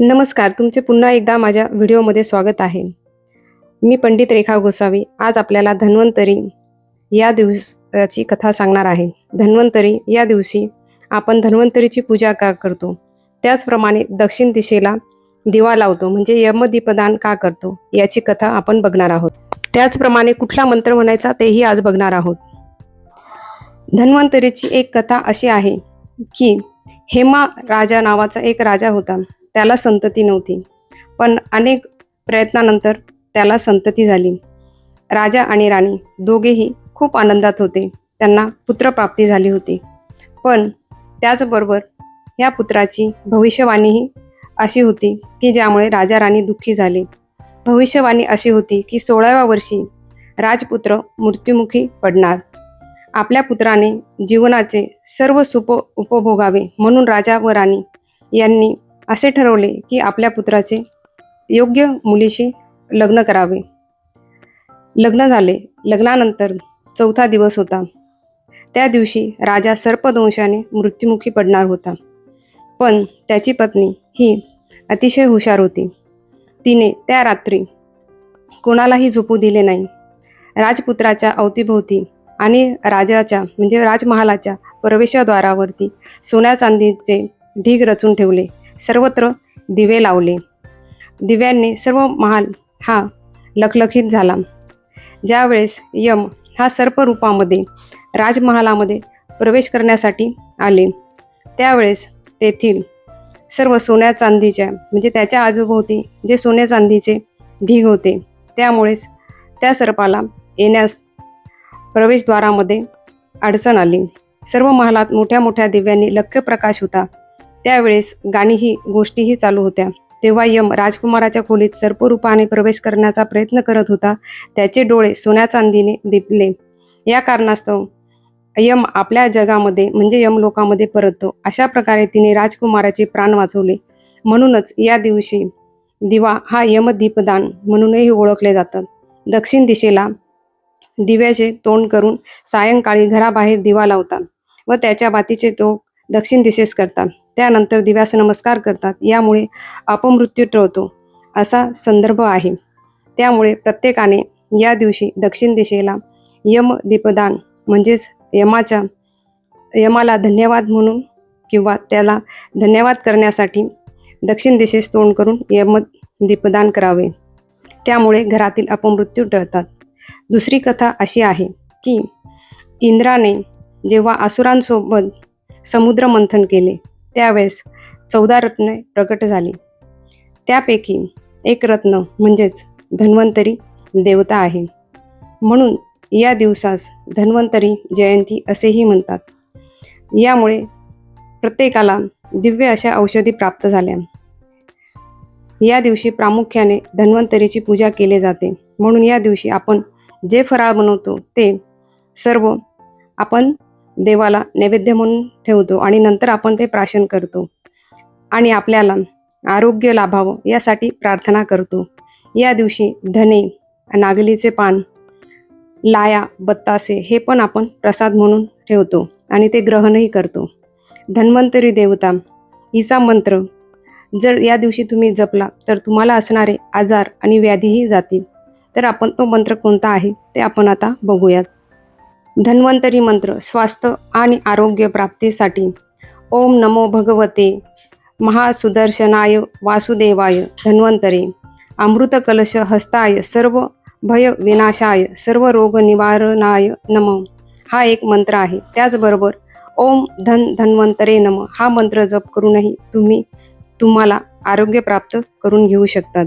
नमस्कार तुमचे पुन्हा एकदा माझ्या व्हिडिओमध्ये स्वागत आहे. मी पंडित रेखा गोसावी आज आपल्याला धन्वंतरी या दिवसाची कथा सांगणार आहे. धन्वंतरी या दिवशी आपण धन्वंतरीची पूजा का करतो? त्याचप्रमाणे दक्षिण दिशेला दिवा लावतो म्हणजे यमदीपदान का करतो याची कथा आपण बघणार आहोत. त्याचप्रमाणे कुठला मंत्र म्हणायचा तेही आज बघणार आहोत. धन्वंतरीची एक कथा अशी आहे की हेमा राजा नावाचा एक राजा होता. त्याला संतती नव्हती. पण अनेक प्रयत्नानंतर त्याला संतती झाली. राजा आणि राणी दोघेही खूप आनंदात होते. त्यांना पुत्रप्राप्ती झाली होती. पण त्याचबरोबर ह्या पुत्राची भविष्यवाणीही अशी होती की ज्यामुळे राजा राणी दुःखी झाले. भविष्यवाणी अशी होती की सोळाव्या वर्षी राजपुत्र मृत्युमुखी पडणार. आपल्या पुत्राने जीवनाचे सर्व सुप उपभोगावे म्हणून राजा व राणी यांनी असे ठरवले की आपल्या पुत्राचे योग्य मुलीशी लग्न करावे. लग्न झाले. लग्नानंतर चौथा दिवस होता. त्या दिवशी राजा सर्पदंशाने मृत्युमुखी पडणार होता. पण त्याची पत्नी ही अतिशय हुशार होती. तिने त्या रात्री कोणालाही झोपू दिले नाही. राजपुत्राच्या अवतीभोवती आणि राजाच्या म्हणजे राजमहालाच्या प्रवेशद्वारावरती सोन्या चांदीचे ढीग रचून ठेवले. सर्वत्र दिवे लावले. दिव्यांनी सर्व महाल हा लखलखीत झाला. ज्यावेळेस यम हा सर्परूपामध्ये राजमहालामध्ये प्रवेश करण्यासाठी आले त्यावेळेस तेथील सर्व सोन्या चांदीच्या म्हणजे त्याच्या आजूभोवती जे सोन्या चांदीचे ढीग होते त्यामुळेच त्या सर्पाला येण्यास प्रवेशद्वारामध्ये अडचण आली. सर्व महालात मोठ्या मोठ्या दिव्यांनी लख्य प्रकाश होता. त्यावेळेस गाणीही गोष्टीही चालू होत्या. तेव्हा यम राजकुमाराच्या खोलीत सर्परूपाने प्रवेश करण्याचा प्रयत्न करत होता. त्याचे डोळे सोन्या चांदीने दिपले. या कारणास्तव यम आपल्या जगामध्ये म्हणजे यम लोकामध्ये परततो. अशा प्रकारे तिने राजकुमाराचे प्राण वाचवले. म्हणूनच या दिवशी दिवा हा यमदीपदान म्हणूनही ओळखले जातात. दक्षिण दिशेला दिव्याचे तोंड करून सायंकाळी घराबाहेर दिवा लावतात व त्याच्या बातीचे टोक दक्षिण दिशेस करतात. त्यानंतर दिव्यास नमस्कार करतात. यामुळे अपमृत्यू टळतो असा संदर्भ आहे. त्यामुळे प्रत्येकाने या दिवशी दक्षिण दिशेला यम दीपदान म्हणजेच यमाच्या यमाला धन्यवाद म्हणून किंवा त्याला धन्यवाद करण्यासाठी दक्षिण दिशेस तोंड करून यम दीपदान करावे. त्यामुळे घरातील अपमृत्यू टळतात. दुसरी कथा अशी आहे की इंद्राने जेव्हा असुरांसोबत समुद्र मंथन केले. त्यावेळेस चौदा रत्ने प्रकट झाली. त्यापैकी एक रत्न म्हणजेच धन्वंतरी देवता आहे. म्हणून या दिवसास धन्वंतरी जयंती असेही म्हणतात. यामुळे प्रत्येकाला दिव्य अशा औषधी प्राप्त झाल्या. या दिवशी प्रामुख्याने धन्वंतरीची पूजा केली जाते. म्हणून या दिवशी आपण जे फराळ बनवतो ते सर्व आपण देवाला नैवेद्य म्हणून ठेवतो आणि नंतर आपण ते प्राशन करतो. आणि आपल्याला आरोग्य लाभावं यासाठी प्रार्थना करतो. या दिवशी धने नागलीचे पान लाया बत्तासे हे पण आपण प्रसाद म्हणून ठेवतो आणि ते ग्रहणही करतो. धन्वंतरी देवता हिचा मंत्र जर या दिवशी तुम्ही जपला तर तुम्हाला असणारे आजार आणि व्याधीही जातील. तर आपण तो मंत्र कोणता आहे ते आपण आता बघूयात. धन्वंतरी मंत्र स्वास्थ्य आणि आरोग्य प्राप्तीसाठी. ओम नमो भगवते. महासुदर्शनाय वासुदेवाय धन्वंतरे. अमृत कलश हस्ताय सर्व भय विनाशाय सर्व रोग निवारणाय नम. हा एक मंत्र आहे. त्याचबरोबर ओम धन धन्वंतरे नम. हा मंत्र जप करूनही तुम्ही तुम्हाला आरोग्य प्राप्त करून घेऊ शकतात.